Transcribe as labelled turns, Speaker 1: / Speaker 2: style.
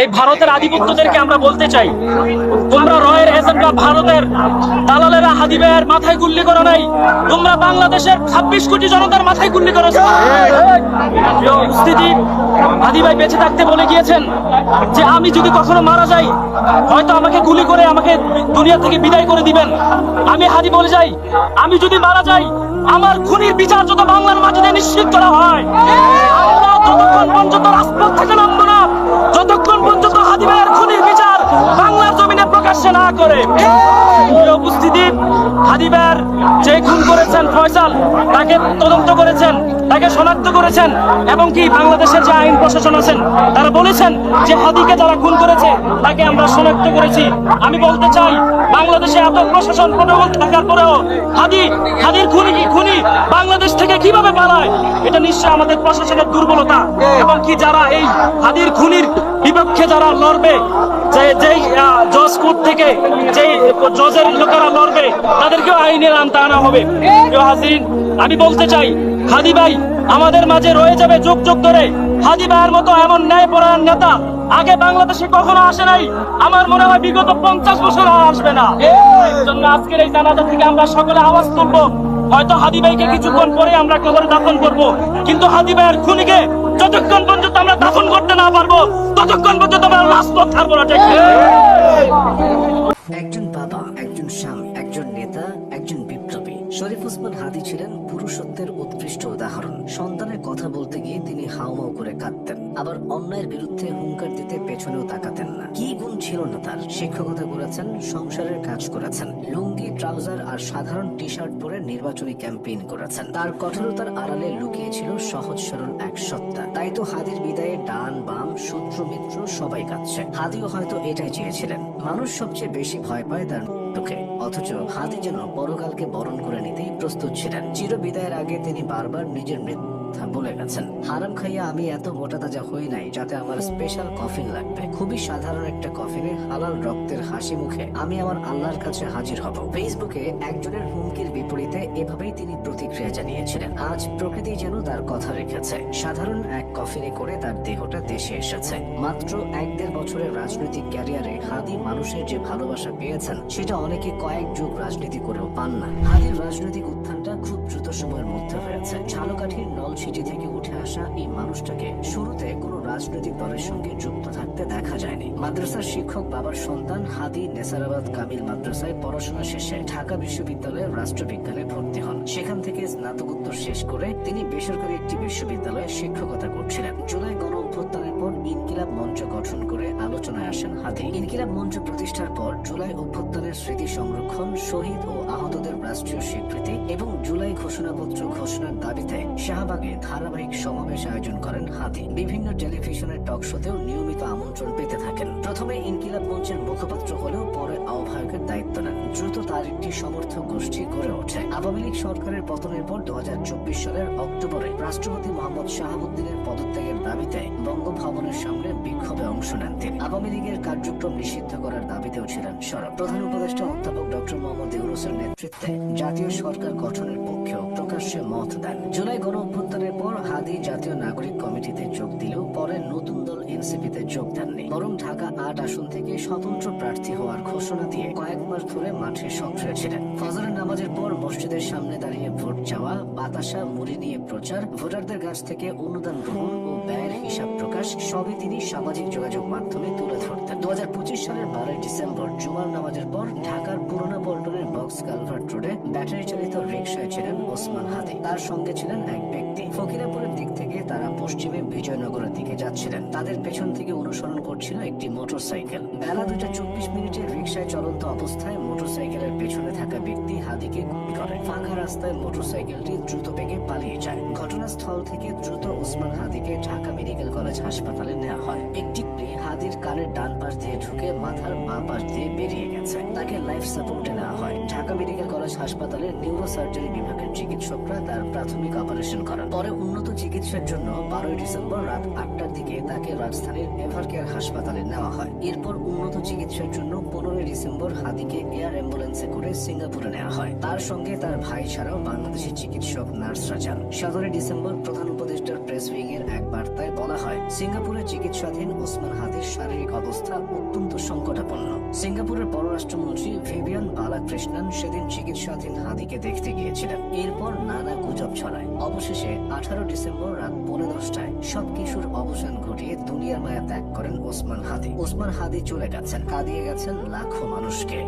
Speaker 1: এই ভারতের আধিপত্যদেরকে আমরা বলতে চাই, তোমরা রয়ের এজেন্টরা ভারতের দালালেরা হাদিবের মাথায় গুল্লি করো নাই, তোমরা বাংলাদেশের ছাব্বিশ কোটি জনতার মাথায় গুল্লি করেছ। উপস্থিতি বেঁচে থাকতে বলে গিয়েছেন যে আমি যদি কখনো মারা যাই, হয়তো আমাকে গুলি করে আমাকে দুনিয়া থেকে বিদায় করে দিবেন। আমি হাদি বলে যাই, আমি যদি মারা যাই, আমার খুনির বিচার যত বাংলার মাটিতে নিশ্চিত করা হয়। আমরা ততক্ষণ পর্যন্ত রাজপথ থেকে নামবো করে। উপস্থিতি হাদি ভাইয়ের যে খুন করেছেন ফয়সাল তাকে তদন্ত করেছেন তাকে শনাক্ত করেছেন এবং কি বাংলাদেশের যে আইন প্রশাসন আছেন তারা বলেছেন যে হাদিকে যারা খুন করেছে তাকে আমরা শনাক্ত করেছি। আমি বলতে চাই বাংলাদেশে এত প্রশাসন প্রোটোকল থাকার পরেও হাদি হাদির খুনি কি খুনি বাংলাদেশ থেকে কীভাবে পালায় এটা নিশ্চয় আমাদের প্রশাসনের দুর্বলতা। এবং কি যারা এই হাদির খুনির বিপক্ষে যারা লড়বে যে যেই জজ কোর্ট থেকে যেই জজের লোকেরা লড়বে, তাদেরকেও আইনের আনতে আনা হবে। আমি বলতে চাই হাদি ভাই, আমাদের মাঝে রয়ে যাবে যুগ যুগ ধরে হাদি ভাইয়ের মতো এমন ন্যায়পরায়ণ নেতা। আগে বাংলাদেশে কখনো আসে নাই, আমার মনে হয় বিগত পঞ্চাশ বছর আর আসবে না। জন্য আজকের এই জানাজা থেকে আমরা সকলে আওয়াজ তুলবো। হয়তো হাদি ভাইকে কিছুক্ষণ পরে আমরা কবরে দাফন করব। কিন্তু হাদি ভাইয়ের খুনিকে যতক্ষণ পর্যন্ত আমরা দাফন করতে না পারব, ততক্ষণ পর্যন্ত আমরা রাজপথ ছাড়বো না
Speaker 2: একজন বাবা, একজন স্বামী, একজন নেতা, একজন বিপ্লবী। শরীফ ওসমান হাদি ছিলেন পুরুষত্বের উৎকৃষ্ট উদাহরণ। সন্তানের কথা বলতে গিয়ে তিনি হাউমাউ করে কাঁদতেন। আবার অন্যায়ের বিরুদ্ধে হুঙ্কার দিতে পেছনেও তাকাতেন না। কি গুণ ছিল না তার? শিক্ষকতা করেছেন, সংসারের কাজ করেছেন। লুঙ্গি ট্রাউজার আর সাধারণ টি শার্ট পরে নির্বাচনী ক্যাম্পেইন করেছেন। তার কঠোরতার আড়ালে লুকিয়েছিল সহজ সরল এক সত্তা। তাই তো হাদির বিদায়ে ডান, বাম, শত্রু, মিত্র সবাই কাঁদছে। হাদিও হয়তো এটাই চেয়েছিলেন। মানুষ সবচেয়ে বেশি ভয় পায় তার অথচ পরকালকে বরণ করে নিতেই প্রস্তুত ছিলেন। চির বিদায়ের আগে তিনি বারবার নিজের মৃত্যু বলে গেছেন। হারাম খাইয়া আমি এত মোটা তাজা হই নাই, যাতে আমার স্পেশাল কফিন লাগবে। খুবই সাধারণ একটা কফিনে হালাল রক্তের হাসি মুখে আমি আমার আল্লাহর কাছে হাজির হব। ফেসবুকে একজনের হুমকির বিপরীতে এভাবেই তিনি প্রতিক্রিয়া জানিয়েছিলেন। আজ প্রকৃতি যেন তার কথা রেখেছে। সাধারণ এক কফিনে করে তার দেহটা দেশে এসেছে। মাত্র এক দেড় বছরের রাজনৈতিক ক্যারিয়ারে হাদি মানুষের যে ভালোবাসা পেয়েছেন, সেটা অনেকে কয়েক যুগ রাজনীতি করেও পান না। হাদির রাজনৈতিক উত্থানটা খুব দ্রুত সময়ের মধ্যে হয়েছে। ঝালকাঠির নলছিটি থেকে উঠে আসা এই মানুষটাকে শুরুতে কোনো রাজনৈতিক দলের সঙ্গে যুক্ত থাকতে দেখা যায়নি। মাদ্রাসার শিক্ষক বাবার সন্তান হাদি নেসারাবাদ কামিল মাদ্রাসায় পড়াশোনা শেষে ঢাকা বিশ্ববিদ্যালয়ের রাষ্ট্রবিজ্ঞানে ভর্তি হন। সেখান থেকে স্নাতকোত্তর শেষ করে তিনি বেসরকারি একটি বিশ্ববিদ্যালয়ে শিক্ষকতা করছিলেন। জুলাই গণ অভ্যুত্থানের পর ইনকিলাব মঞ্চ গঠন করে আলোচনায় আসেন হাদি ইনকিলাব মঞ্চ প্রতিষ্ঠার পর জুলাই অভ্যুত্থানের স্মৃতি সংরক্ষণ, শহীদ ও আহতদের রাষ্ট্রীয় স্বীকৃতি এবং জুলাই ঘোষণাপত্র ঘোষণার দাবিতে শাহবাগে ধারাবাহিক সমাবেশ আয়োজন করেন হাদি বিভিন্ন টেলিভিশনের টক শোতেও নিয়মিত আমন্ত্রণ পেতে থাকেন। প্রথমে ইনকিলাব মঞ্চের মুখপাত্র হলেও পরে আহ্বায়কের দায়িত্ব নেন। দ্রুত তার একটি সমর্থক গোষ্ঠী গড়ে ওঠে। আওয়ামী লীগ সরকারের পতনের পর দু হাজার চব্বিশ সালের অক্টোবরে রাষ্ট্রপতি মোহাম্মদ শাহাবুদ্দিনের পদত্যাগের দাবিতে বঙ্গভবনের সামনে বিক্ষোভে অংশ নেন তিনি। আওয়ামী লীগের কার্যক্রম নিষিদ্ধ করার দাবিতেও ছিলেন সরব। প্রধান উপদেষ্টা অধ্যাপক ডক্টর মোহাম্মদ ইউনুসের নেতৃত্বে জাতীয় সরকার গঠনের পক্ষেও প্রকাশ্যে মত দেন। জুলাই গণ অভ্যুত্থানের পর হাদি জাতীয় নাগরিক কমিটিতে যোগ দিলেও পরে নতুন দল এনসিপিতে যোগ দেননি। বরং ঢাকা আট আসন থেকে স্বতন্ত্র ধরে মাঠে সক্রিয় ছিলেন। ফজরের নামাজের পর মসজিদের সামনে দাঁড়িয়ে ভোট চাওয়া, বাতাসা, মুড়ি নিয়ে প্রচার, ভোটারদের কাছ থেকে অনুদান গ্রহণ ও ব্যয়ের হিসাব প্রকাশ, সবই তিনি সামাজিক যোগাযোগ মাধ্যমে তুলে ধরতেন। দু হাজার পঁচিশ সালের বারোই ডিসেম্বর জুমার নামাজের পর ঢাকার পুরোনো পল্টনের বক্স কালভার্ট রোডে ব্যাটারি চালিত রিক্সায় ছিলেন ওসমান হাদি। তার সঙ্গে ছিলেন এক ব্যক্তি। থেকে তারা পশ্চিমে বিজয়নগরের দিকে যাচ্ছিলেন। তাদের পেছন থেকে অনুসরণ করছিল একটি মোটরসাইকেল। বেলা দুইটা চব্বিশ মিনিটে রিক্সায় চলন্ত অবস্থায় মোটরসাইকেলের পেছনে থাকা ব্যক্তি হাদিকে গুলি করে। ফাঁকা রাস্তায় মোটরসাইকেলটি দ্রুত বেগে পালিয়ে যায়। ঘটনাস্থল থেকে দ্রুত ওসমান হাদিকে ঢাকা মেডিকেল কলেজ হাসপাতালে নেওয়া হয়। একটি হাদির কানের ডান পাশ দিয়ে ঢুকে মাথার বাঁ পাশ দিয়ে বেরিয়ে গেছে। তাকে লাইফ সাপোর্টে নেওয়া হয়। ঢাকা মেডিকেল কলেজ হাসপাতালে নিউরো সার্জারি বিভাগের চিকিৎসকরা তার প্রাথমিক অপারেশন করেন। পরে উন্নত চিকিৎসার জন্য বারোই ডিসেম্বর রাত আটটার দিকে তাকে রাজধানীর এভার কেয়ার হাসপাতালে নেওয়া হয়। এরপর উন্নত চিকিৎসার জন্য পনেরোই ডিসেম্বর হাদিকে এয়ার অ্যাম্বুলেন্সে করে সিঙ্গাপুরে নেওয়া হয়। তার সঙ্গে তার ভাই ছাড়াও বাংলাদেশি চিকিৎসক, নার্সরা যান। সতেরোই ডিসেম্বর প্রধান উপদেষ্টার প্রেস উইং এর এক বার্তায় বলা হয়, সিঙ্গাপুরে চিকিৎসাধীন ওসমান হাদির শারীরিক অবস্থা অত্যন্ত সংকটাপন্ন। সিঙ্গাপুরের পররাষ্ট্রমন্ত্রী ভিভিয়ান বালাকৃষ্ণন সেদিন চিকিৎসাধীন হাদিকে দেখতে গিয়েছিলেন। এরপর নানা গুজব ছড়ায়। অবশেষে আঠারো ডিসেম্বর রাত পৌনে দশটায় সব কিছুর অবসান ঘটিয়ে দুনিয়ার মায়া ত্যাগ করেন ওসমান হাদি। ওসমান হাদি চলে গেছেন, কাঁদিয়ে গেছেন লাখো মানুষকে।